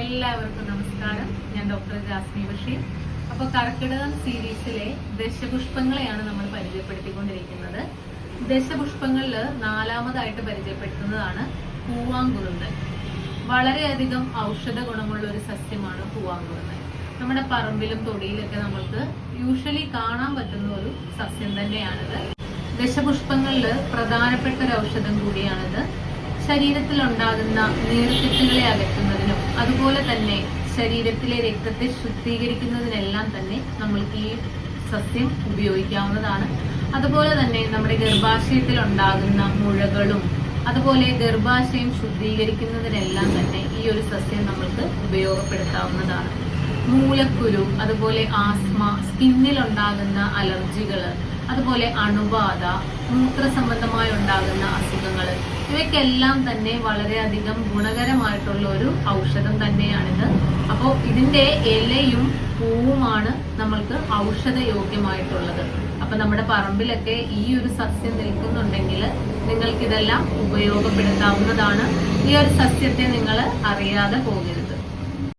എല്ലാവർക്കും നമസ്കാരം. ഞാൻ ഡോക്ടർ ജാസ്മി ബഷീർ. അപ്പോൾ കർക്കിടകം സീരീസിലെ ദശപുഷ്പങ്ങളെയാണ് നമ്മൾ പരിചയപ്പെടുത്തിക്കൊണ്ടിരിക്കുന്നത്. ദശപുഷ്പങ്ങളിൽ നാലാമതായിട്ട് പരിചയപ്പെടുത്തുന്നതാണ് പൂവാങ്കുറുന്ന് വളരെയധികം ഔഷധ ഗുണമുള്ള ഒരു സസ്യമാണ് പൂവാങ്കുറുന്ന് നമ്മുടെ പറമ്പിലും തൊടിയിലൊക്കെ നമ്മൾക്ക് യൂഷ്വലി കാണാൻ പറ്റുന്ന ഒരു സസ്യം തന്നെയാണിത്. ദശപുഷ്പങ്ങളിൽ പ്രധാനപ്പെട്ട ഒരു ഔഷധം കൂടിയാണിത്. ശരീരത്തിൽ ഉണ്ടാകുന്ന നീർക്കെട്ടുകളെ അകറ്റുന്നതിനും അതുപോലെ തന്നെ ശരീരത്തിലെ രക്തത്തെ ശുദ്ധീകരിക്കുന്നതിനെല്ലാം തന്നെ നമ്മൾക്ക് ഈ സസ്യം ഉപയോഗിക്കാവുന്നതാണ്. അതുപോലെ തന്നെ നമ്മുടെ ഗർഭാശയത്തിൽ ഉണ്ടാകുന്ന മുഴകളും അതുപോലെ ഗർഭാശയം ശുദ്ധീകരിക്കുന്നതിനെല്ലാം തന്നെ ഈ ഒരു സസ്യം നമ്മൾക്ക് ഉപയോഗപ്പെടുത്താവുന്നതാണ്. മൂലക്കുരു അതുപോലെ ആസ്മ സ്കിന്നിൽ ഉണ്ടാകുന്ന അലർജികൾ അതുപോലെ അണുബാധ മൂത്ര സംബന്ധമായി ഇവയ്ക്കെല്ലാം തന്നെ വളരെയധികം ഗുണകരമായിട്ടുള്ള ഒരു ഔഷധം തന്നെയാണിത്. അപ്പോൾ ഇതിന്റെ ഇലയും പൂവുമാണ് നമ്മൾക്ക് ഔഷധയോഗ്യമായിട്ടുള്ളത്. അപ്പൊ നമ്മുടെ പറമ്പിലൊക്കെ ഈ ഒരു സസ്യം നിൽക്കുന്നുണ്ടെങ്കിൽ നിങ്ങൾക്കിതെല്ലാം ഉപയോഗപ്പെടുത്താവുന്നതാണ്. ഈ ഒരു സസ്യത്തെ നിങ്ങൾ അറിയാതെ പോകരുത്.